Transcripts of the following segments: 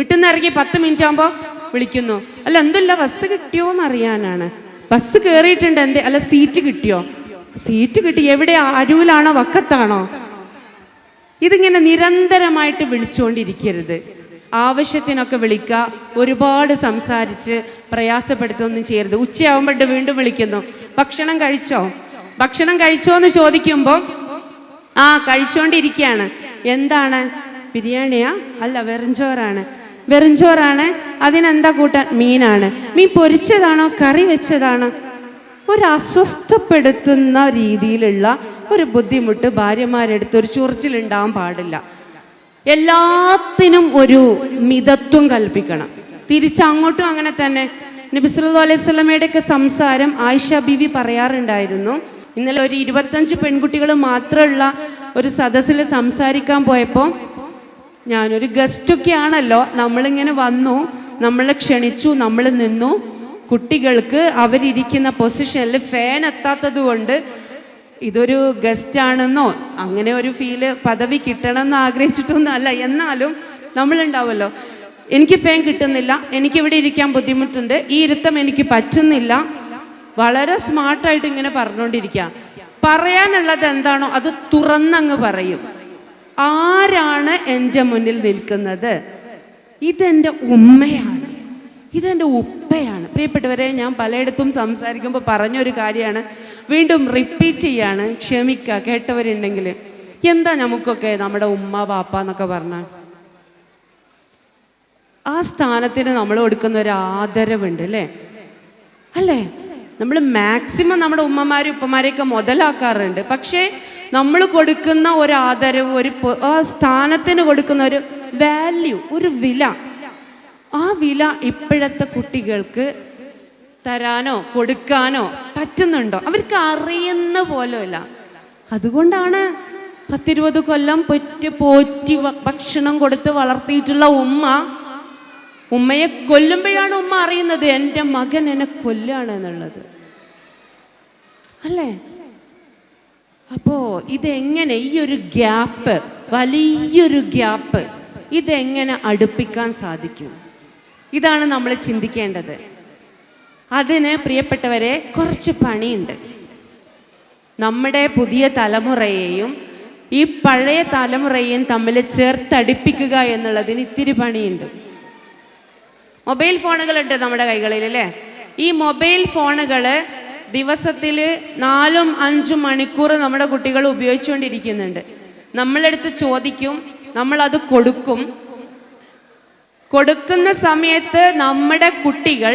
വീട്ടിൽ നിന്ന് ഇറങ്ങി പത്ത് മിനിറ്റ് ആകുമ്പോൾ വിളിക്കുന്നു. അല്ല എന്തല്ല ബസ് കിട്ടിയോ എന്ന് അറിയാനാണ് ബസ് കയറിയിട്ടുണ്ട് എന്തേ? അല്ല സീറ്റ് കിട്ടിയോ? സീറ്റ് കിട്ടി. എവിടെ? അരുവിലാണോ വക്കത്താണോ? ഇതിങ്ങനെ നിരന്തരമായിട്ട് വിളിച്ചുകൊണ്ടിരിക്കരുത് ആവശ്യത്തിനൊക്കെ വിളിക്കുക ഒരുപാട് സംസാരിച്ച് പ്രയാസപ്പെടുത്തൊന്നും ചെയ്യരുത്. ഉച്ചയാവുമ്പോട്ട് വീണ്ടും വിളിക്കുന്നു. ഭക്ഷണം കഴിച്ചോ? ഭക്ഷണം കഴിച്ചോ എന്ന് ചോദിക്കുമ്പോൾ ആ കഴിച്ചോണ്ടിരിക്കുകയാണ് എന്താണ്? ബിരിയാണിയാ? അല്ല വെറുംചോറാണ് വെറുംചോറാണ് അതിനെന്താ കൂട്ടാൻ? മീനാണ്. മീൻ പൊരിച്ചതാണോ? കറി വെച്ചതാണോ? ഒരു അസ്വസ്ഥപ്പെടുത്തുന്ന രീതിയിലുള്ള ഒരു ബുദ്ധിമുട്ട് ഭാര്യമാരെടുത്ത് ഒരു ചൊറിച്ചിലുണ്ടാവാൻ പാടില്ല. എല്ലാത്തിനും ഒരു മിതത്വം കൽപ്പിക്കണം. തിരിച്ചങ്ങോട്ടും അങ്ങനെ തന്നെ. നബി സല്ലല്ലാഹു അലൈഹി സ്വലമയുടെ ഒക്കെ സംസാരം ആയിഷ ബിവി പറയാറുണ്ടായിരുന്നു. ഇന്നലെ ഒരു ഇരുപത്തഞ്ച് പെൺകുട്ടികൾ മാത്രമുള്ള ഒരു സദസ്സിൽ സംസാരിക്കാൻ പോയപ്പോൾ ഞാനൊരു ഗസ്റ്റൊക്കെ ആണല്ലോ നമ്മളിങ്ങനെ വന്നു നമ്മളെ ക്ഷണിച്ചു നമ്മൾ നിന്നു. കുട്ടികൾക്ക് അവരിയ്ക്കുന്ന പൊസിഷനിൽ ഫാൻ എത്താത്തത് കൊണ്ട് ഇതൊരു ഗസ്റ്റ് ആണെന്നോ അങ്ങനെ ഒരു ഫീൽ പദവി കിട്ടണമെന്ന് ആഗ്രഹിച്ചിട്ടൊന്നും അല്ല എന്നാലും നമ്മളുണ്ടാവുമല്ലോ. എനിക്ക് ഫാൻ കിട്ടുന്നില്ല എനിക്ക് ഇവിടെ ഇരിക്കാൻ ബുദ്ധിമുട്ടുണ്ട് ഈ ഇരുത്തം എനിക്ക് പറ്റുന്നില്ല. വളരെ സ്മാർട്ടായിട്ട് ഇങ്ങനെ പറഞ്ഞുകൊണ്ടിരിക്കുക. പറയാനുള്ളത് എന്താണോ അത് തുറന്നങ്ങ് പറയും. ആരാണ് എന്റെ മുന്നിൽ നിൽക്കുന്നത്? ഇതെന്റെ ഉമ്മയാണ്. ഇതെന്റെ ഉപ്പയാണ്. പ്രിയപ്പെട്ടവരെ ഞാൻ പലയിടത്തും സംസാരിക്കുമ്പോൾ പറഞ്ഞൊരു കാര്യമാണ്. വീണ്ടും റിപ്പീറ്റ് ചെയ്യാണ്. ക്ഷമിക്കുക കേട്ടവരുണ്ടെങ്കിൽ. എന്താ നമുക്കൊക്കെ നമ്മുടെ ഉമ്മ പാപ്പ എന്നൊക്കെ പറഞ്ഞാൽ? ആ സ്ഥാനത്തിന് നമ്മൾ കൊടുക്കുന്ന ഒരു ആദരവുണ്ട് അല്ലേ? അല്ലേ? നമ്മൾ മാക്സിമം നമ്മുടെ ഉമ്മമാരും ഉപ്പമാരെയൊക്കെ മുതലാക്കാറുണ്ട്. പക്ഷേ നമ്മൾ കൊടുക്കുന്ന ഒരു ആദരവ് ഒരു ആ സ്ഥാനത്തിന് കൊടുക്കുന്ന ഒരു വാല്യൂ ഒരു വില. ആ വില ഇപ്പോഴത്തെ കുട്ടികൾക്ക് തരാനോ കൊടുക്കാനോ പറ്റുന്നുണ്ടോ? അവർക്ക് അറിയുന്ന പോലുമല്ല. അതുകൊണ്ടാണ് പത്തിരുപത് കൊല്ലം പൊറ്റ് പോറ്റി ഭക്ഷണം കൊടുത്ത് വളർത്തിയിട്ടുള്ള ഉമ്മ ഉമ്മയെ കൊല്ലുമ്പോഴാണ് ഉമ്മ അറിയുന്നത് എന്റെ മകൻ എന്നെ കൊല്ലാണ് എന്നുള്ളത്. അല്ലേ? അപ്പോ ഇതെങ്ങനെ ഈ ഒരു ഗ്യാപ്പ് വലിയൊരു ഗ്യാപ്പ് ഇതെങ്ങനെ അടുപ്പിക്കാൻ സാധിക്കും? ഇതാണ് നമ്മൾ ചിന്തിക്കേണ്ടത്. അതിന് പ്രിയപ്പെട്ടവരെ കുറച്ച് പണിയുണ്ട്. നമ്മുടെ പുതിയ തലമുറയെയും ഈ പഴയ തലമുറയെയും തമ്മിൽ ചേർത്തടിപ്പിക്കുക എന്നുള്ളതിന് ഇത്തിരി പണിയുണ്ട്. മൊബൈൽ ഫോണുകളുണ്ട് നമ്മുടെ കൈകളിൽ അല്ലേ? ഈ മൊബൈൽ ഫോണുകൾ ദിവസത്തിൽ നാലും അഞ്ചും മണിക്കൂർ നമ്മുടെ കുട്ടികൾ ഉപയോഗിച്ചുകൊണ്ടിരിക്കുന്നുണ്ട്. നമ്മളെടുത്ത് ചോദിക്കും നമ്മളത് കൊടുക്കും. കൊടുക്കുന്ന സമയത്ത് നമ്മുടെ കുട്ടികൾ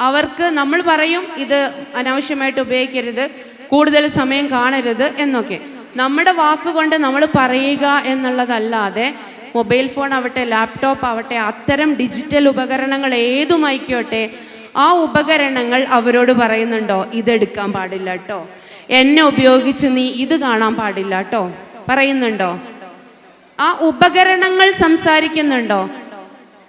അവർക്ക് നമ്മൾ പറയും ഇത് അനാവശ്യമായിട്ട് ഉപയോഗിക്കരുത് കൂടുതൽ സമയം കാണരുത് എന്നൊക്കെ. നമ്മുടെ വാക്കുകൊണ്ട് നമ്മൾ പറയുക എന്നുള്ളതല്ലാതെ മൊബൈൽ ഫോൺ ആവട്ടെ ലാപ്ടോപ്പ് ആവട്ടെ അത്തരം ഡിജിറ്റൽ ഉപകരണങ്ങൾ ഏതുമായിക്കോട്ടെ ആ ഉപകരണങ്ങൾ അവരോട് പറയുന്നുണ്ടോ? ഇതെടുക്കാൻ പാടില്ല കേട്ടോ എന്നെ ഉപയോഗിച്ച് നീ ഇത് കാണാൻ പാടില്ല കേട്ടോ പറയുന്നുണ്ടോ? ആ ഉപകരണങ്ങൾ സംസാരിക്കുന്നുണ്ടോ?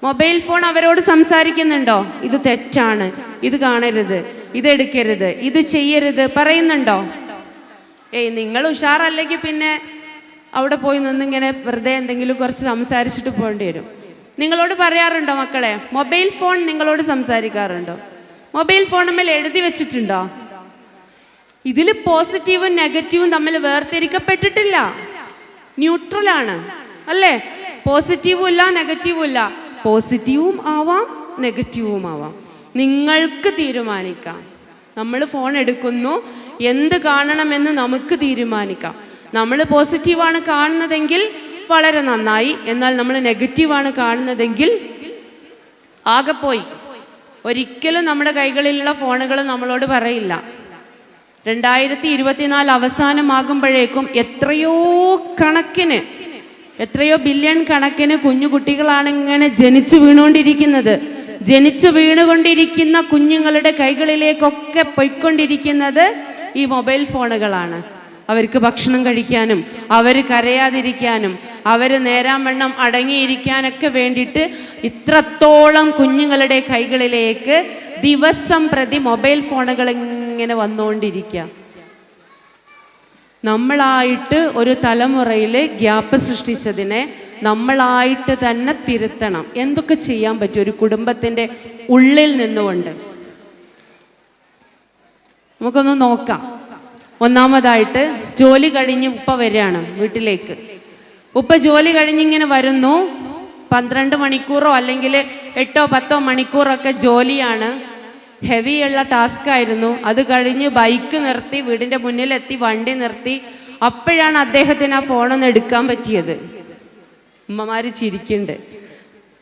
മൊബൈൽ ഫോൺ അവരോട് സംസാരിക്കുന്നുണ്ടോ? ഇത് തെറ്റാണ്. ഇത് കാണരുത്. ഇതെടുക്കരുത് ഇത് ചെയ്യരുത്. പറയുന്നുണ്ടോ? ഏയ് നിങ്ങൾ ഉഷാറല്ലെങ്കിൽ പിന്നെ അവിടെ പോയി നിന്നിങ്ങനെ വെറുതെ എന്തെങ്കിലും കുറച്ച് സംസാരിച്ചിട്ട് പോകേണ്ടി വരും. നിങ്ങളോട് പറയാറുണ്ടോ മക്കളെ? മൊബൈൽ ഫോൺ നിങ്ങളോട് സംസാരിക്കാറുണ്ടോ? മൊബൈൽ ഫോണുമ്മേൽ എഴുതി വെച്ചിട്ടുണ്ടോ? ഇതിൽ പോസിറ്റീവും നെഗറ്റീവും തമ്മിൽ വേർതിരിക്കപ്പെട്ടിട്ടില്ല. ന്യൂട്രൽ ആണ്. അല്ലേ? പോസിറ്റീവും ഇല്ല നെഗറ്റീവും ഇല്ല. പോസിറ്റീവും ആവാം നെഗറ്റീവും ആവാം. നിങ്ങൾക്ക് തീരുമാനിക്കാം. നമ്മൾ ഫോൺ എടുക്കുന്നു. എന്ത് കാണണമെന്ന് നമുക്ക് തീരുമാനിക്കാം. നമ്മൾ പോസിറ്റീവാണ് കാണുന്നതെങ്കിൽ വളരെ നന്നായി. എന്നാൽ നമ്മൾ നെഗറ്റീവാണ് കാണുന്നതെങ്കിൽ ആകെ പോയി ഒരിക്കലും നമ്മുടെ കൈകളിലുള്ള ഫോണുകൾ നമ്മളോട് പറയില്ല. രണ്ടായിരത്തി ഇരുപത്തിനാല് അവസാനമാകുമ്പോഴേക്കും എത്രയോ കണക്കിന് എത്രയോ ബില്യൺ കണക്കിന് കുഞ്ഞു കുട്ടികളാണ് ഇങ്ങനെ ജനിച്ചു വീണുകൊണ്ടിരിക്കുന്നത്. ജനിച്ചു വീണുകൊണ്ടിരിക്കുന്ന കുഞ്ഞുങ്ങളുടെ കൈകളിലേക്കൊക്കെ പൊയ്ക്കൊണ്ടിരിക്കുന്നത് ഈ മൊബൈൽ ഫോണുകളാണ്. അവർക്ക് ഭക്ഷണം കഴിക്കാനും അവർ കരയാതിരിക്കാനും അവർ നേരാവണ്ണം അടങ്ങിയിരിക്കാനൊക്കെ വേണ്ടിയിട്ട് ഇത്രത്തോളം കുഞ്ഞുങ്ങളുടെ കൈകളിലേക്ക് ദിവസം പ്രതി മൊബൈൽ ഫോണുകൾ ഇങ്ങനെ വന്നുകൊണ്ടിരിക്കുക നമ്മളായിട്ട് ഒരു തലമുറയിൽ ഗ്യാപ്പ് സൃഷ്ടിച്ചതിനെ നമ്മളായിട്ട് തന്നെ തിരുത്തണം. എന്തൊക്കെ ചെയ്യാൻ പറ്റും? ഒരു കുടുംബത്തിന്റെ ഉള്ളിൽ നിന്നുകൊണ്ട്. നമുക്കൊന്ന് നോക്കാം. ഒന്നാമതായിട്ട് ജോലി കഴിഞ്ഞ് ഉപ്പ വരികയാണ് വീട്ടിലേക്ക്. ഉപ്പ ജോലി കഴിഞ്ഞിങ്ങനെ വരുന്നു. പന്ത്രണ്ട് മണിക്കൂറോ അല്ലെങ്കിൽ എട്ടോ പത്തോ മണിക്കൂറൊക്കെ ജോലിയാണ്. ഹെവിയുള്ള ടാസ്ക് ആയിരുന്നു. അത് കഴിഞ്ഞ് ബൈക്ക് നിർത്തി വീടിന്റെ മുന്നിലെത്തി വണ്ടി നിർത്തി. അപ്പോഴാണ് അദ്ദേഹത്തിന് ആ ഫോണൊന്ന് എടുക്കാൻ പറ്റിയത്. ഉമ്മമാര് ചിരിക്കുന്നുണ്ട്.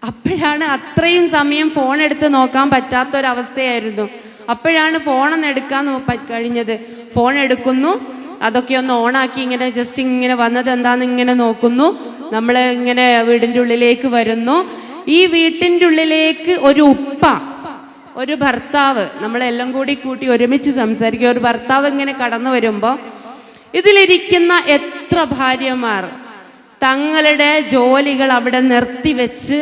അപ്പോഴാണ് അത്രയും സമയം ഫോൺ എടുത്ത് നോക്കാൻ പറ്റാത്തൊരവസ്ഥയായിരുന്നു. അപ്പോഴാണ് ഫോണൊന്ന് എടുക്കാൻ കഴിഞ്ഞത്. ഫോൺ എടുക്കുന്നു. അതൊക്കെ ഒന്ന് ഓണാക്കി ഇങ്ങനെ ജസ്റ്റ് ഇങ്ങനെ വന്നത് എന്താണെന്ന് ഇങ്ങനെ നോക്കുന്നു. നമ്മൾ ഇങ്ങനെ വീടിന്റെ ഉള്ളിലേക്ക് വരുന്നു. ഈ വീട്ടിന്റെ ഉള്ളിലേക്ക് ഒരു ഉപ്പ ഒരു ഭർത്താവ് നമ്മളെല്ലാം കൂടി കൂട്ടി ഒരുമിച്ച് സംസാരിക്കുക ഒരു ഭർത്താവ് ഇങ്ങനെ കടന്നു വരുമ്പോൾ ഇതിലിരിക്കുന്ന എത്ര ഭാര്യമാർ തങ്ങളുടെ ജോലികൾ അവിടെ നിർത്തിവെച്ച്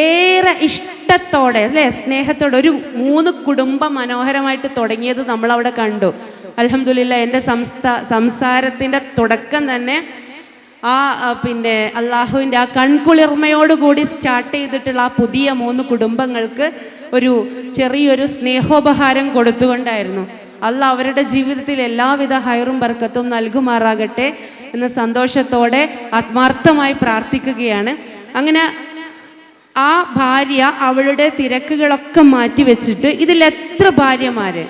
ഏറെ ഇഷ്ടത്തോടെ അല്ലേ സ്നേഹത്തോടെ ഒരു മൂന്ന് കുടുംബം മനോഹരമായിട്ട് തുടങ്ങിയത് നമ്മളവിടെ കണ്ടു. അലഹമില്ല എന്റെ സംസ്ഥാ സംസാരത്തിന്റെ തുടക്കം തന്നെ ആ പിന്നെ അള്ളാഹുവിന്റെ ആ കൺകുളിർമയോടുകൂടി സ്റ്റാർട്ട് ചെയ്തിട്ടുള്ള ആ പുതിയ മൂന്ന് കുടുംബങ്ങൾക്ക് ഒരു ചെറിയൊരു സ്നേഹോപഹാരം കൊടുത്തുകൊണ്ടായിരുന്നു. അല്ല അവരുടെ ജീവിതത്തിൽ എല്ലാവിധ ഹൈറും ബർക്കത്തും നൽകുമാറാകട്ടെ എന്ന സന്തോഷത്തോടെ ആത്മാർത്ഥമായി പ്രാർത്ഥിക്കുകയാണ്. അങ്ങനെ ആ ഭാര്യ അവളുടെ തിരക്കുകളൊക്കെ മാറ്റി വെച്ചിട്ട് ഇതിൽ എത്ര ഭാര്യമാര്?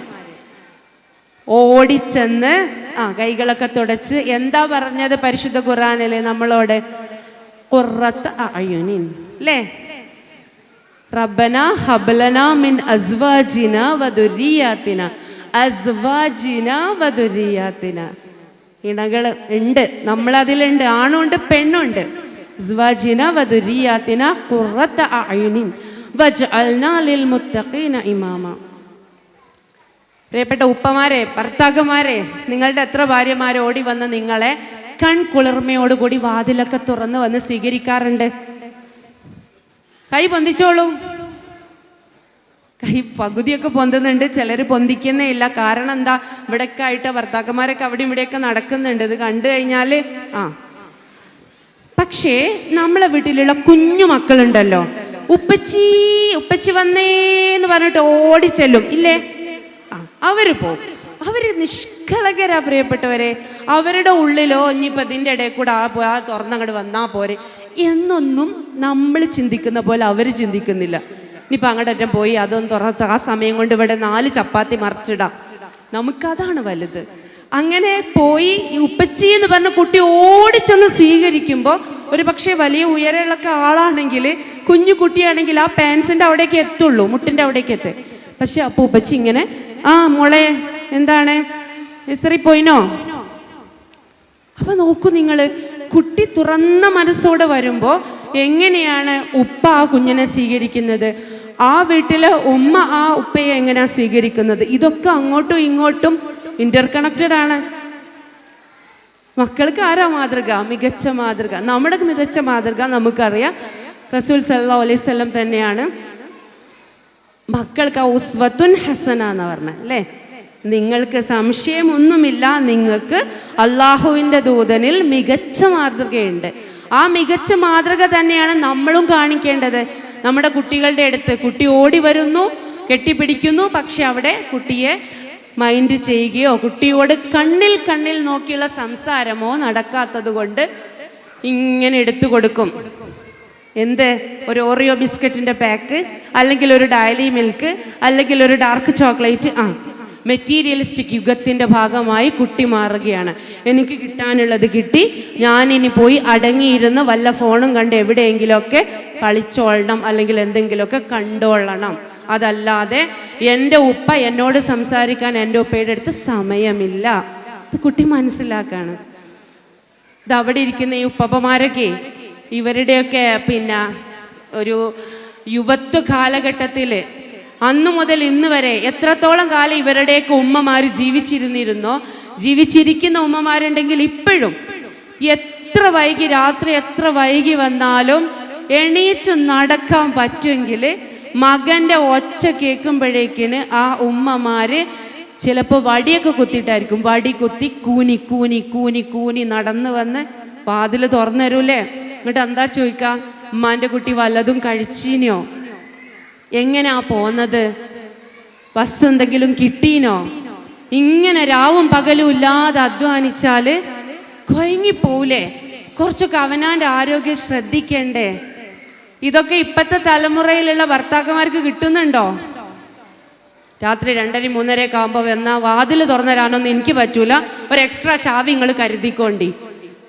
ഓടിച്ചെന്ന് ആ കൈകളൊക്കെ തുടച്ച് എന്താ പറഞ്ഞത് പരിശുദ്ധ ഖുറാനല്ലേ നമ്മളോട്? കുറത്ത് അയുനിൻ അല്ലേ റബ്ബന ഹബലന മിൻ അസ്വാജിന വധുരിയാത്തിന അസ്വാജിന വധുരിയാത്തിന ഇണകൾ ഉണ്ട് നമ്മളതിലുണ്ട് ആണുണ്ട് പെണ്ണുണ്ട്. അസ്വാജിന വധുരിയാത്തിന കുറത്ത് അയുനിൻ വജ് അൽനാലിൽ മുത്തഖീന ഇമാമ. പ്രിയപ്പെട്ട ഉപ്പമാരെ ഭർത്താക്കന്മാരെ നിങ്ങളുടെ എത്ര ഭാര്യമാരെ ഓടി വന്ന് നിങ്ങളെ കൺകുളിർമയോടുകൂടി വാതിലൊക്കെ തുറന്ന് വന്ന് സ്വീകരിക്കാറുണ്ട്? കൈ പൊന്തിച്ചോളൂ. കൈ പകുതിയൊക്കെ പൊന്തുന്നുണ്ട് ചിലർ പൊന്തിക്കുന്നേ ഇല്ല. കാരണം എന്താ? ഇവിടെയൊക്കെ ആയിട്ട് ഭർത്താക്കന്മാരൊക്കെ അവിടെ ഇവിടെയൊക്കെ നടക്കുന്നുണ്ട്. ഇത് കണ്ടു കഴിഞ്ഞാൽ ആ. പക്ഷേ നമ്മളെ വീട്ടിലുള്ള കുഞ്ഞു മക്കളുണ്ടല്ലോ. ഉപ്പച്ചി ഉപ്പച്ചി വന്നേന്ന് പറഞ്ഞിട്ട് ഓടിച്ചെല്ലും. ഇല്ലേ? ആ പോകും അവർ അവർ നിഷ്കളങ്കരാ പ്രിയപ്പെട്ടവരെ. അവരുടെ ഉള്ളിലോ ഇനിയിപ്പോൾ ഇതിന്റെ ഇടയിൽ കൂടെ ആ പോയാൽ തുറന്നങ്ങോട്ട് വന്നാൽ പോരെ. എന്നൊന്നും നമ്മൾ ചിന്തിക്കുന്ന പോലെ അവർ ചിന്തിക്കുന്നില്ല. ഇനിയിപ്പോൾ അങ്ങോട്ടറ്റം പോയി അതൊന്നും തുറത്ത് ആ സമയം കൊണ്ട് ഇവിടെ നാല് ചപ്പാത്തി മറിച്ചിടാം. നമുക്കതാണ് വലുത്. അങ്ങനെ പോയി ഉപ്പച്ചി എന്ന് പറഞ്ഞ കുട്ടി ഓടിച്ചെന്ന് സ്വീകരിക്കുമ്പോൾ ഒരു പക്ഷേ വലിയ ഉയരമുള്ളൊക്കെ ആളാണെങ്കിൽ കുഞ്ഞു കുട്ടിയാണെങ്കിൽ ആ പാൻസിന്റെ അവിടേക്ക് എത്തുള്ളൂ മുട്ടിന്റെ അവിടേക്ക് എത്തേ. പക്ഷെ അപ്പോൾ ഉപ്പച്ചി ഇങ്ങനെ ആ മോളെ എന്താണ്? ഇസ്രി പോയിനോ? അപ്പൊ നോക്കൂ നിങ്ങൾ കുട്ടി തുറന്ന മനസ്സോടെ വരുമ്പോൾ എങ്ങനെയാണ് ഉപ്പ ആ കുഞ്ഞിനെ സ്വീകരിക്കുന്നത്? ആ വീട്ടിലെ ഉമ്മ ആ ഉപ്പയെ എങ്ങനെയാ സ്വീകരിക്കുന്നത്? ഇതൊക്കെ അങ്ങോട്ടും ഇങ്ങോട്ടും ഇന്റർ കണക്റ്റഡ് ആണ്. മക്കൾക്ക് ആരാ മാതൃക? മികച്ച മാതൃക. നമ്മുടെ മികച്ച മാതൃക നമുക്കറിയാം. റസൂൽ സല്ലാ അലൈവല്ലം തന്നെയാണ്. മക്കൾക്ക് ഉസ്വത്തുൻ ഹസന എന്ന് പറഞ്ഞ അല്ലേ? നിങ്ങൾക്ക് സംശയമൊന്നുമില്ല നിങ്ങൾക്ക് അള്ളാഹുവിന്റെ ദൂതനിൽ മികച്ച മാതൃകയുണ്ട്. ആ മികച്ച മാതൃക തന്നെയാണ് നമ്മളും കാണിക്കേണ്ടത്. നമ്മുടെ കുട്ടികളുടെ അടുത്ത് കുട്ടി ഓടി വരുന്നു കെട്ടിപ്പിടിക്കുന്നു പക്ഷെ അവിടെ കുട്ടിയെ മൈൻഡ് ചെയ്യുകയോ കുട്ടിയോട് കണ്ണിൽ കണ്ണിൽ നോക്കിയുള്ള സംസാരമോ നടക്കാത്തത് കൊണ്ട് ഇങ്ങനെ എടുത്തു കൊടുക്കും. എന്ത്? ഒരു ഓറിയോ ബിസ്ക്കറ്റിന്റെ പാക്ക് അല്ലെങ്കിൽ ഒരു ഡയലി മിൽക്ക് അല്ലെങ്കിൽ ഒരു ഡാർക്ക് ചോക്ലേറ്റ് ആ. മെറ്റീരിയലിസ്റ്റിക് യുഗത്തിന്റെ ഭാഗമായി കുട്ടി മാറുകയാണ്. എനിക്ക് കിട്ടാനുള്ളത് കിട്ടി. ഞാനിനി പോയി അടങ്ങിയിരുന്ന് വല്ല ഫോണും കണ്ട് എവിടെയെങ്കിലുമൊക്കെ കളിച്ചോളണം അല്ലെങ്കിൽ എന്തെങ്കിലുമൊക്കെ കണ്ടോളണം. അതല്ലാതെ എന്റെ ഉപ്പ എന്നോട് സംസാരിക്കാൻ എന്റെ ഉപ്പയുടെ അടുത്ത് സമയമില്ല. കുട്ടി മനസ്സിലാക്കാണ്. ഇത് അവിടെ ഇരിക്കുന്ന ഈ ഉപ്പപ്പമാരൊക്കെ ഇവരുടെയൊക്കെ പിന്നെ ഒരു യുവത്വ കാലഘട്ടത്തിൽ അന്നു മുതൽ ഇന്ന് വരെ എത്രത്തോളം കാലം ഇവരുടെയൊക്കെ ഉമ്മമാർ ജീവിച്ചിരുന്നിരുന്നോ? ജീവിച്ചിരിക്കുന്ന ഉമ്മമാരുണ്ടെങ്കിൽ ഇപ്പോഴും എത്ര വൈകി രാത്രി എത്ര വൈകി വന്നാലും എണീച്ച് നടക്കാൻ പറ്റുമെങ്കിൽ മകന്റെ ഒച്ച കേൾക്കുമ്പോഴേക്കിന് ആ ഉമ്മമാർ ചിലപ്പോൾ വടിയൊക്കെ കുത്തിയിട്ടായിരിക്കും. വടി കുത്തി കൂനി കൂനി കൂനി കൂനി നടന്ന് വന്ന് വാതിൽ തുറന്നു തരൂലേ എന്നിട്ട് എന്താ ചോദിക്ക? ഉമ്മാന്റെ കുട്ടി വല്ലതും കഴിച്ചീനോ? എങ്ങനെയാ പോന്നത്? ബസ് എന്തെങ്കിലും കിട്ടീനോ? ഇങ്ങനെ രാവും പകലും ഇല്ലാതെ അധ്വാനിച്ചാൽ കൊയങ്ങിപ്പോവില്ലേ കുറച്ചൊക്കെ അവനാന്റെ ആരോഗ്യം ശ്രദ്ധിക്കണ്ടേ? ഇതൊക്കെ ഇപ്പത്തെ തലമുറയിലുള്ള ഭർത്താക്കന്മാർക്ക് കിട്ടുന്നുണ്ടോ? രാത്രി രണ്ടര മൂന്നരയൊക്കെ ആകുമ്പോൾ വന്നാൽ വാതിൽ തുറന്നരാനൊന്നും എനിക്ക് പറ്റൂല. ഒരു എക്സ്ട്രാ ചാവി നിങ്ങൾ കരുതിക്കോണ്ടി.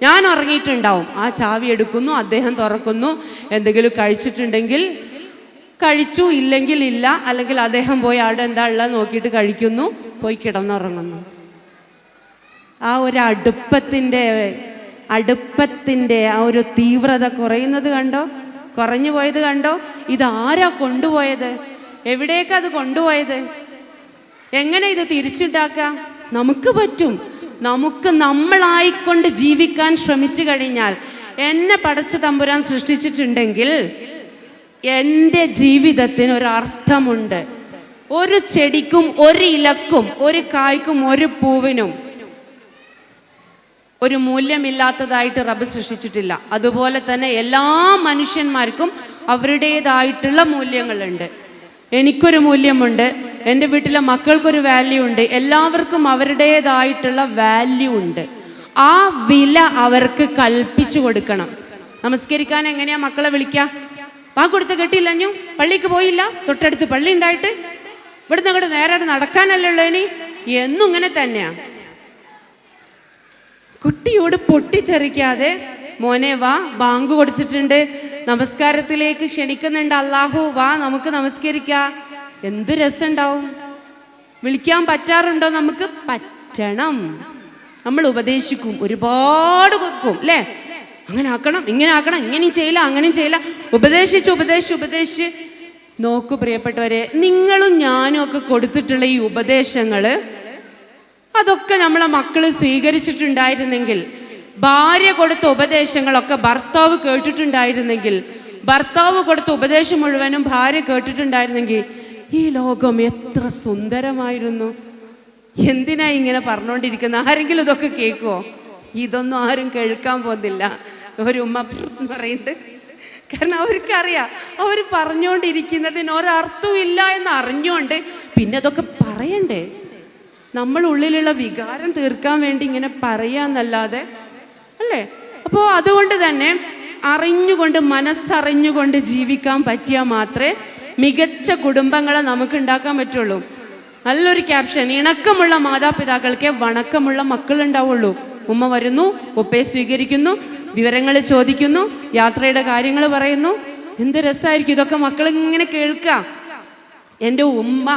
ഞാൻ ഉറങ്ങിയിട്ടുണ്ടാവും. ആ ചാവി എടുക്കുന്നു അദ്ദേഹം തുറക്കുന്നു. എന്തെങ്കിലും കഴിച്ചിട്ടുണ്ടെങ്കിൽ കഴിച്ചു ഇല്ലെങ്കിൽ ഇല്ല. അല്ലെങ്കിൽ അദ്ദേഹം പോയി അവിടെ എന്താ ഉള്ളത് നോക്കിയിട്ട് കഴിക്കുന്നു പോയി കിടന്നുറങ്ങുന്നു. ആ ഒരു അടുപ്പത്തിന്റെ അടുപ്പത്തിന്റെ ആ ഒരു തീവ്രത കുറയുന്നത് കണ്ടോ? കുറഞ്ഞു പോയത് കണ്ടോ? ഇതാരാ കൊണ്ടുപോയത്? എവിടേക്കാ അത് കൊണ്ടുപോയത്? എങ്ങനെ ഇത് തിരിച്ചുണ്ടാക്കാം നമുക്ക് പറ്റും. നമുക്ക് നമ്മളായിക്കൊണ്ട് ജീവിക്കാൻ ശ്രമിച്ചു കഴിഞ്ഞാൽ എന്നെ പടച്ച തമ്പുരാൻ സൃഷ്ടിച്ചിട്ടുണ്ടെങ്കിൽ എന്റെ ജീവിതത്തിന് ഒരു അർത്ഥമുണ്ട് ഒരു ചെടിക്കും ഒരു ഇലക്കും ഒരു കായ്ക്കും ഒരു പൂവിനും ഒരു മൂല്യമില്ലാത്തതായിട്ട് റബ്ബ് സൃഷ്ടിച്ചിട്ടില്ല. അതുപോലെ തന്നെ എല്ലാ മനുഷ്യന്മാർക്കും അവരുടേതായിട്ടുള്ള മൂല്യങ്ങളുണ്ട്. എനിക്കൊരു മൂല്യമുണ്ട്. എന്റെ വീട്ടിലെ മക്കൾക്കൊരു വാല്യൂ ഉണ്ട് എല്ലാവർക്കും അവരുടേതായിട്ടുള്ള വാല്യൂ ഉണ്ട് ആ വില അവർക്ക് കൽപ്പിച്ചു കൊടുക്കണം. നമസ്കരിക്കാൻ എങ്ങനെയാ മക്കളെ വിളിക്കുക വാ കൊടുത്ത് കെട്ടിയില്ലഞ്ഞു പള്ളിക്ക് പോയില്ല. തൊട്ടടുത്ത് പള്ളി ഉണ്ടായിട്ട്. ഇവിടുന്ന് അങ്ങോട്ട് നേരെ നടക്കാനല്ലേ ഉള്ളൂ ഇനി. എന്നും ഇങ്ങനെ തന്നെയാ. കുട്ടിയോട് പൊട്ടിത്തെറിക്കാതെ മോനെ വാ ബാങ്ക് കൊടുത്തിട്ടുണ്ട്. നമസ്കാരത്തിലേക്ക് ക്ഷണിക്കുന്നുണ്ട്. അള്ളാഹു വാ നമുക്ക് നമസ്കരിക്കാം. എന്ത് രസമുണ്ടാവും വിളിക്കാൻ പറ്റാറുണ്ടോ നമുക്ക്? പറ്റണം. നമ്മൾ ഉപദേശിക്കും ഒരുപാട് കൊടുക്കും അല്ലേ? അങ്ങനെ ആക്കണം ഇങ്ങനെ ആക്കണം ഇങ്ങനെയും ചെയ്യില്ല അങ്ങനെയും ചെയ്യില്ല. ഉപദേശിച്ച് ഉപദേശിച്ച് ഉപദേശിച്ച്. നോക്കൂ പ്രിയപ്പെട്ടവരെ നിങ്ങളും ഞാനും ഒക്കെ കൊടുത്തിട്ടുള്ള ഈ ഉപദേശങ്ങൾ അതൊക്കെ നമ്മളെ മക്കൾ സ്വീകരിച്ചിട്ടുണ്ടായിരുന്നെങ്കിൽ ഭാര്യ കൊടുത്ത ഉപദേശങ്ങളൊക്കെ ഭർത്താവ് കേട്ടിട്ടുണ്ടായിരുന്നെങ്കിൽ ഭർത്താവ് കൊടുത്ത ഉപദേശം മുഴുവനും ഭാര്യ കേട്ടിട്ടുണ്ടായിരുന്നെങ്കിൽ ഈ ലോകം എത്ര സുന്ദരമായിരുന്നു. എന്തിനാ ഇങ്ങനെ പറഞ്ഞുകൊണ്ടിരിക്കുന്നത് ആരെങ്കിലും ഇതൊക്കെ കേൾക്കുമോ ഇതൊന്നും ആരും കേൾക്കാൻ പോകുന്നില്ല. ഒരു ഉമ്മ പറയുന്നുണ്ട് കാരണം അവർക്കറിയാം അവർ പറഞ്ഞുകൊണ്ടിരിക്കുന്നതിന് ഒരർത്ഥവും ഇല്ല എന്ന് അറിഞ്ഞുകൊണ്ട് പിന്നെ അതൊക്കെ പറയണ്ടേ? നമ്മൾ ഉള്ളിലുള്ള വികാരം തീർക്കാൻ വേണ്ടി ഇങ്ങനെ പറയാന്നല്ലാതെ അല്ലേ? അപ്പോൾ അതുകൊണ്ട് തന്നെ അറിഞ്ഞുകൊണ്ട് മനസ്സറിഞ്ഞുകൊണ്ട് ജീവിക്കാൻ പറ്റിയാൽ മാത്രമേ മികച്ച കുടുംബങ്ങളെ നമുക്ക് ഉണ്ടാക്കാൻ പറ്റുള്ളൂ. നല്ലൊരു ക്യാപ്ഷൻ ഇണക്കമുള്ള മാതാപിതാക്കൾക്ക് വണക്കമുള്ള മക്കളുണ്ടാവുള്ളൂ. ഉമ്മ വരുന്നു ഉപ്പയെ സ്വീകരിക്കുന്നു വിവരങ്ങൾ ചോദിക്കുന്നു യാത്രയുടെ കാര്യങ്ങൾ പറയുന്നു. എന്ത് രസമായിരിക്കും ഇതൊക്കെ മക്കൾ ഇങ്ങനെ കേൾക്ക. എന്റെ ഉമ്മ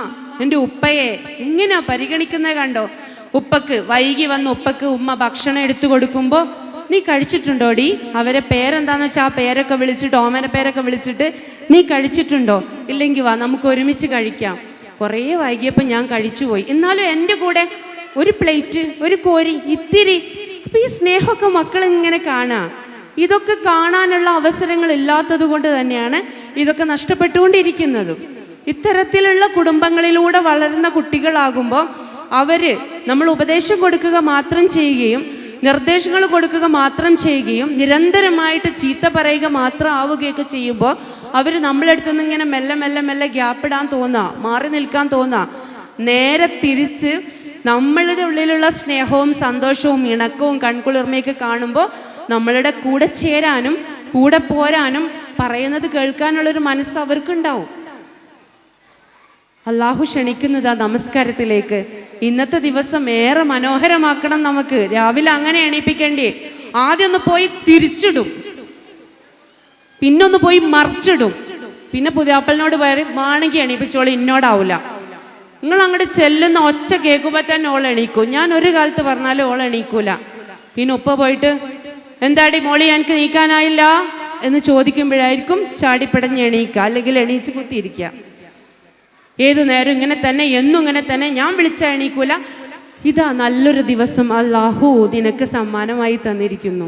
എന്റെ ഉപ്പയെ എങ്ങനെയാ പരിഗണിക്കുന്നത് കണ്ടോ? ഉപ്പക്ക് വൈകി വന്ന് ഉപ്പക്ക് ഉമ്മ ഭക്ഷണം എടുത്തു കൊടുക്കുമ്പോൾ നീ കഴിച്ചിട്ടുണ്ടോടി? അവരെ പേരെന്താന്ന് വെച്ചാൽ ആ പേരൊക്കെ വിളിച്ചിട്ട് ഓമന പേരൊക്കെ വിളിച്ചിട്ട് നീ കഴിച്ചിട്ടുണ്ടോ? ഇല്ലെങ്കിൽ വാ നമുക്ക് ഒരുമിച്ച് കഴിക്കാം. കുറേ വൈകിയപ്പോൾ ഞാൻ കഴിച്ചുപോയി. എന്നാലും എന്റെ കൂടെ ഒരു പ്ലേറ്റ് ഒരു കോരി ഇത്തിരി. അപ്പം ഈ സ്നേഹമൊക്കെ മക്കൾ ഇങ്ങനെ കാണാ. ഇതൊക്കെ കാണാനുള്ള അവസരങ്ങൾ ഇല്ലാത്തത് കൊണ്ട് തന്നെയാണ് ഇതൊക്കെ നഷ്ടപ്പെട്ടുകൊണ്ടിരിക്കുന്നതും. ഇത്തരത്തിലുള്ള കുടുംബങ്ങളിലൂടെ വളരുന്ന കുട്ടികളാകുമ്പോൾ അവർ നമ്മൾ ഉപദേശം കൊടുക്കുക മാത്രം ചെയ്യുകയും നിർദ്ദേശങ്ങൾ കൊടുക്കുക മാത്രം ചെയ്യുകയും നിരന്തരമായിട്ട് ചീത്ത പറയുക മാത്രം ആവുകയൊക്കെ ചെയ്യുമ്പോൾ അവർ നമ്മളെടുത്തു നിന്ന് ഇങ്ങനെ മെല്ലെ മെല്ലെ മെല്ലെ ഗ്യാപ്പിടാൻ തോന്നുക മാറി നിൽക്കാൻ തോന്നുക നേരെ തിരിച്ച് നമ്മളുടെ ഉള്ളിലുള്ള സ്നേഹവും സന്തോഷവും ഇണക്കവും കൺകുളിർമയൊക്കെ കാണുമ്പോൾ നമ്മളുടെ കൂടെ ചേരാനും കൂടെ പോരാനും പറയുന്നത് കേൾക്കാനുള്ളൊരു മനസ്സ് അവർക്കുണ്ടാവും. അള്ളാഹു ക്ഷണിക്കുന്നതാ നമസ്കാരത്തിലേക്ക്. ഇന്നത്തെ ദിവസം ഏറെ മനോഹരമാക്കണം നമുക്ക്. രാവിലെ അങ്ങനെ എണീപ്പിക്കേണ്ടേ ആദ്യം ഒന്ന് പോയി തിരിച്ചിടും. പിന്നൊന്ന് പോയി മറിച്ചിടും. പിന്നെ പുതിയാപ്പലിനോട് പറയും മാണെങ്കിൽ എണീപ്പിച്ചോളി ഇന്നോടാവൂല. നിങ്ങൾ അങ്ങോട്ട് ചെല്ലുന്ന ഒച്ച കേൾക്കുമ്പോൾ തന്നെ ഓൾ എണീക്കും. ഞാൻ ഒരു കാലത്ത് പറഞ്ഞാലും ഓൾ എണീക്കൂല. പിന്നെ ഉപ്പ പോയിട്ട് എന്താടി മോളി എനിക്ക് നീക്കാനായില്ല? എന്ന് ചോദിക്കുമ്പോഴായിരിക്കും ചാടിപ്പിടഞ്ഞ് എണീക്കുക. അല്ലെങ്കിൽ എണീച്ച് കുത്തിയിരിക്കുക. ഏതു നേരം ഇങ്ങനെ തന്നെ എന്നും ഇങ്ങനെ തന്നെ ഞാൻ വിളിച്ച എണീക്കൂല. ഇതാ നല്ലൊരു ദിവസം അല്ലാഹു നിനക്ക് സമ്മാനമായി തന്നിരിക്കുന്നു.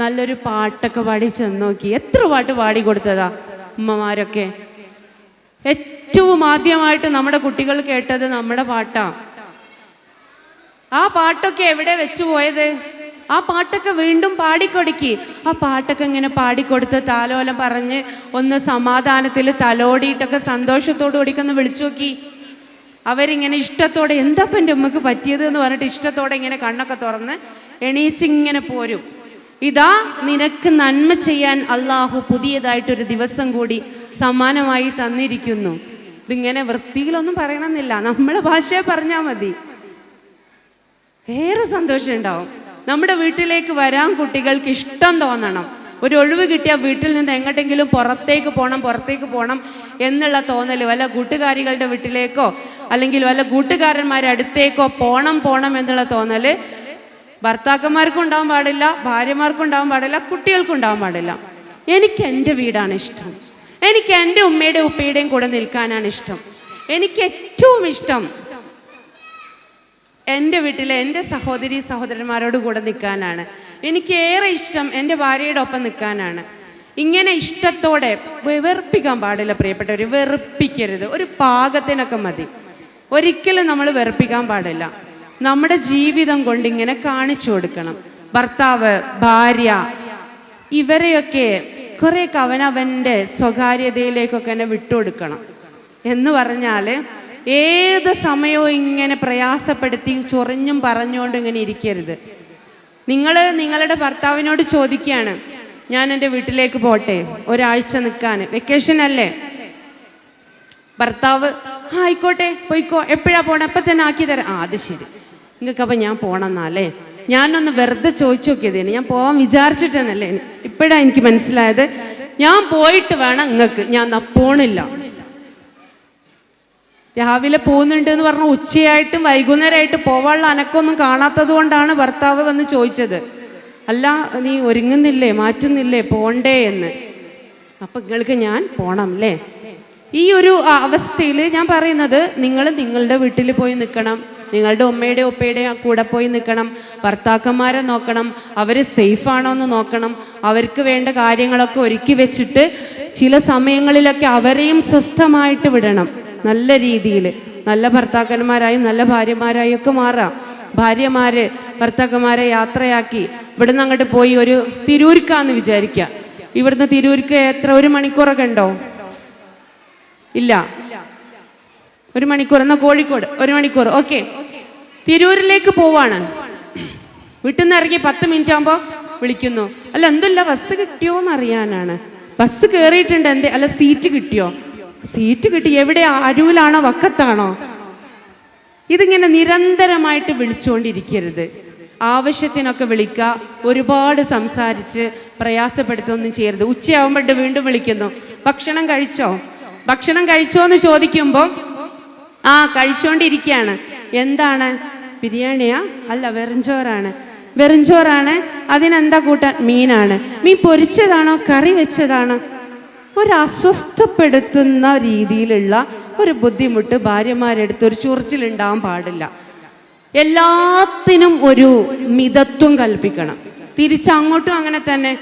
നല്ലൊരു പാട്ടൊക്കെ പാടി ചെന്ന് നോക്കി എത്ര പാട്ട് പാടി കൊടുത്തതാ ഉമ്മമാരൊക്കെ? ഏറ്റവും ആദ്യമായിട്ട് നമ്മുടെ കുട്ടികൾ കേട്ടത് നമ്മുടെ പാട്ടാ. ആ പാട്ടൊക്കെ എവിടെ വെച്ചു പോയത്? ആ പാട്ടൊക്കെ വീണ്ടും പാടിക്കൊടുക്കി. ആ പാട്ടൊക്കെ ഇങ്ങനെ പാടിക്കൊടുത്ത് താലോലം പറഞ്ഞ് ഒന്ന് സമാധാനത്തിൽ തലോടിയിട്ടൊക്കെ സന്തോഷത്തോടു കൂടിക്കൊന്ന് വിളിച്ചു നോക്കി. അവരിങ്ങനെ ഇഷ്ടത്തോടെ എന്താ എന്റെ ഉമ്മക്ക് പറ്റിയത്? എന്ന് പറഞ്ഞിട്ട് ഇഷ്ടത്തോടെ ഇങ്ങനെ കണ്ണൊക്കെ തുറന്ന് എണീച്ചിങ്ങനെ പോരും. ഇതാ നിനക്ക് നന്മ ചെയ്യാൻ അള്ളാഹു പുതിയതായിട്ടൊരു ദിവസം കൂടി സമ്മാനമായി തന്നിരിക്കുന്നു. ഇതിങ്ങനെ വൃത്തിയിലൊന്നും പറയണമെന്നില്ല. നമ്മളെ ഭാഷയെ പറഞ്ഞാൽ മതി. ഏറെ സന്തോഷം ഉണ്ടാവും നമ്മുടെ വീട്ടിലേക്ക് വരാൻ കുട്ടികൾക്ക് ഇഷ്ടം തോന്നണം. ഒരു ഒഴിവ് കിട്ടിയാൽ വീട്ടിൽ നിന്ന് എങ്ങോട്ടെങ്കിലും പുറത്തേക്ക് പോകണം പുറത്തേക്ക് പോകണം എന്നുള്ള തോന്നൽ വല്ല കൂട്ടുകാരികളുടെ വീട്ടിലേക്കോ അല്ലെങ്കിൽ വല്ല കൂട്ടുകാരന്മാരുടെ അടുത്തേക്കോ പോണം പോണം എന്നുള്ള തോന്നൽ ഭർത്താക്കന്മാർക്കും ഉണ്ടാവാൻ പാടില്ല ഭാര്യമാർക്കും ഉണ്ടാവാൻ പാടില്ല കുട്ടികൾക്കും ഉണ്ടാവാൻ പാടില്ല. എനിക്ക് എന്റെ വീടാണ് ഇഷ്ടം. എനിക്ക് എന്റെ ഉമ്മയുടെ ഉപ്പയുടെയും കൂടെ നിൽക്കാനാണ് ഇഷ്ടം. എനിക്ക് ഏറ്റവും ഇഷ്ടം എന്റെ വീട്ടിലെ എന്റെ സഹോദരി സഹോദരന്മാരോട് കൂടെ നിൽക്കാനാണ്. എനിക്ക് ഏറെ ഇഷ്ടം എന്റെ ഭാര്യയുടെ ഒപ്പം നിൽക്കാനാണ്. ഇങ്ങനെ ഇഷ്ടത്തോടെ വെറുപ്പിക്കാൻ പാടില്ല പ്രിയപ്പെട്ടവർ വെറുപ്പിക്കരുത്. ഒരു പാകത്തിനൊക്കെ മതി. ഒരിക്കലും നമ്മൾ വെറുപ്പിക്കാൻ പാടില്ല. നമ്മുടെ ജീവിതം കൊണ്ട് ഇങ്ങനെ കാണിച്ചു കൊടുക്കണം. ഭർത്താവ് ഭാര്യ ഇവരെയൊക്കെ കുറേയൊക്കെ അവനവന്റെ സ്വകാര്യതയിലേക്കൊക്കെ എന്നെ വിട്ടുകൊടുക്കണം. എന്ന് പറഞ്ഞാൽ ഏത് സമയവും ഇങ്ങനെ പ്രയാസപ്പെടുത്തി ചൊറിഞ്ഞും പറഞ്ഞുകൊണ്ട് ഇങ്ങനെ ഇരിക്കരുത്. നിങ്ങൾ നിങ്ങളുടെ ഭർത്താവിനോട് ചോദിക്കുകയാണ് ഞാൻ എന്റെ വീട്ടിലേക്ക് പോട്ടെ ഒരാഴ്ച നിൽക്കാൻ. വെക്കേഷൻ അല്ലേ? ഭർത്താവ് "ആ, ആയിക്കോട്ടെ പോയിക്കോ. എപ്പോഴാ പോണേ? എപ്പം തന്നെ ആക്കി തരാം. ആ അത് ശരി. നിങ്ങൾക്കപ്പം ഞാൻ പോണം എന്നാലേ ഞാനൊന്ന് വെറുതെ ചോദിച്ചു നോക്കിയതേന് ഞാൻ പോവാൻ വിചാരിച്ചിട്ടാണല്ലേ ഇപ്പോഴാണ് എനിക്ക് മനസ്സിലായത്. ഞാൻ പോയിട്ട് വേണം നിങ്ങൾക്ക് ഞാൻ പോണില്ല. രാവിലെ പോകുന്നുണ്ട് എന്ന് പറഞ്ഞ ഉച്ചയായിട്ടും വൈകുന്നേരമായിട്ട് പോവാനുള്ള അനക്കൊന്നും കാണാത്തത് കൊണ്ടാണ് ഭർത്താവ് വന്ന് ചോദിച്ചത്. അല്ല നീ ഒരുങ്ങുന്നില്ലേ? മാറ്റുന്നില്ലേ? പോണ്ടേ എന്ന്. അപ്പൊ നിങ്ങൾക്ക് ഞാൻ പോണം അല്ലേ? ഈ ഒരു അവസ്ഥയിൽ ഞാൻ പറയുന്നത് നിങ്ങൾ നിങ്ങളുടെ വീട്ടിൽ പോയി നിൽക്കണം. നിങ്ങളുടെ ഉമ്മയുടെ ഉപ്പയുടെ കൂടെ പോയി നിൽക്കണം. ഭർത്താക്കന്മാരെ നോക്കണം. അവർ സേഫ് ആണോ എന്ന് നോക്കണം. അവർക്ക് വേണ്ട കാര്യങ്ങളൊക്കെ ഒരുക്കി വെച്ചിട്ട് ചില സമയങ്ങളിലൊക്കെ അവരെയും സ്വസ്ഥമായിട്ട് വിടണം. നല്ല രീതിയിൽ നല്ല ഭർത്താക്കന്മാരായും നല്ല ഭാര്യമാരായും ഒക്കെ മാറാം. ഭാര്യമാര് ഭർത്താക്കന്മാരെ യാത്രയാക്കി ഇവിടുന്ന് അങ്ങോട്ട് പോയി ഒരു തിരൂർക്കാന്ന് വിചാരിക്കുക ഇവിടുന്ന് തിരൂർക്ക് എത്ര ഒരു മണിക്കൂറൊക്കെ ഉണ്ടോ? ഇല്ല. ഒരു മണിക്കൂർ എന്നാ കോഴിക്കോട് ഒരു മണിക്കൂർ ഓക്കെ. തിരൂരിലേക്ക് പോവാണ്. വീട്ടിൽ നിന്ന് ഇറങ്ങി പത്ത് മിനിറ്റ് ആകുമ്പോൾ വിളിക്കുന്നു. അല്ല എന്തല്ല ബസ് കിട്ടിയോ എന്ന് അറിയാനാണ്. ബസ് കയറിയിട്ടുണ്ട് എന്തേ അല്ല സീറ്റ് കിട്ടിയോ? സീറ്റ് കിട്ടി എവിടെ അരൂലാണോ വക്കത്താണോ? ഇതിങ്ങനെ നിരന്തരമായിട്ട് വിളിച്ചുകൊണ്ടിരിക്കരുത് ആവശ്യത്തിനൊക്കെ വിളിക്കുക ഒരുപാട് സംസാരിച്ച് പ്രയാസപ്പെടുത്തൊന്നും ചെയ്യരുത്. ഉച്ചയാകുമ്പോട്ട് വീണ്ടും വിളിക്കുന്നു. ഭക്ഷണം കഴിച്ചോ? ഭക്ഷണം കഴിച്ചോ എന്ന് ചോദിക്കുമ്പോൾ ആ കഴിച്ചോണ്ടിരിക്കുകയാണ് എന്താണ്? ബിരിയാണിയാ? അല്ല വെറുംചോറാണ് വെറുംചോറാണ് അതിനെന്താ കൂട്ടാൻ? മീനാണ്. മീൻ പൊരിച്ചതാണോ? കറി വെച്ചതാണോ? ഒരു അസ്വസ്ഥപ്പെടുത്തുന്ന രീതിയിലുള്ള ഒരു ബുദ്ധിമുട്ട് ഭാര്യമാരെടുത്ത് ഒരു ചൊറിച്ചിലുണ്ടാവാൻ പാടില്ല. എല്ലാത്തിനും ഒരു മിതത്വം കൽപ്പിക്കണം. തിരിച്ചങ്ങോട്ടും അങ്ങനെ തന്നെ.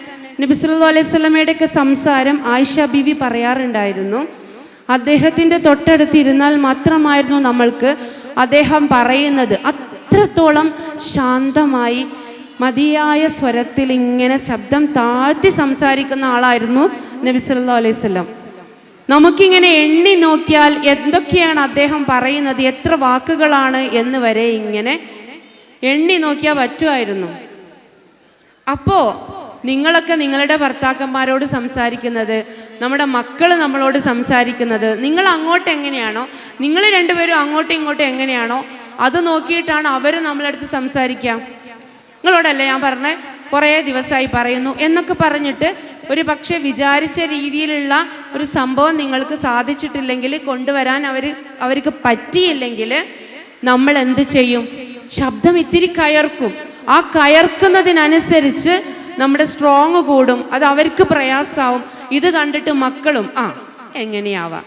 നബി സല്ലല്ലാഹു അലൈഹി സ്വലമയുടെ ഒക്കെ സംസാരം ആയിഷ ബിവി പറയാറുണ്ടായിരുന്നു. അദ്ദേഹത്തിന്റെ തൊട്ടടുത്തിരുന്നാൽ മാത്രമായിരുന്നു നമ്മൾക്ക് അദ്ദേഹം പറയുന്നത്. അത്രത്തോളം ശാന്തമായി മതിയായ സ്വരത്തിൽ ഇങ്ങനെ ശബ്ദം താഴ്ത്തി സംസാരിക്കുന്ന ആളായിരുന്നു നബി സല്ലല്ലാഹു അലൈഹി നമുക്കിങ്ങനെ എണ്ണി നോക്കിയാൽ എന്തൊക്കെയാണ് അദ്ദേഹം പറയുന്നത് എത്ര വാക്കുകളാണ് എന്ന് വരെ ഇങ്ങനെ എണ്ണി നോക്കിയാൽ പറ്റുമായിരുന്നു. അപ്പോ നിങ്ങളൊക്കെ നിങ്ങളുടെ ഭർത്താക്കന്മാരോട് സംസാരിക്കുന്നത് നമ്മുടെ മക്കൾ നമ്മളോട് സംസാരിക്കുന്നത് നിങ്ങൾ അങ്ങോട്ട് എങ്ങനെയാണോ നിങ്ങൾ രണ്ടുപേരും അങ്ങോട്ടും ഇങ്ങോട്ടും എങ്ങനെയാണോ അത് നോക്കിയിട്ടാണ് അവർ നമ്മളടുത്ത് സംസാരിക്കുക. നിങ്ങളോടല്ലേ ഞാൻ പറഞ്ഞേ? കുറേ ദിവസമായി പറയുന്നു എന്നൊക്കെ പറഞ്ഞിട്ട് ഒരു പക്ഷേ വിചാരിച്ച രീതിയിലുള്ള ഒരു സംഭവം നിങ്ങൾക്ക് സാധിച്ചിട്ടില്ലെങ്കിൽ കൊണ്ടുവരാൻ അവർ അവർക്ക് പറ്റിയില്ലെങ്കിൽ നമ്മൾ എന്ത് ചെയ്യും? ശബ്ദം ഇത്തിരി കയർക്കും. ആ കയർക്കുന്നതിനനുസരിച്ച് നമ്മുടെ സ്ട്രോങ് കൂടും അത് അവർക്ക് പ്രയാസമാവും ഇത് കണ്ടിട്ട് മക്കളും ആ എങ്ങനെയാവാം?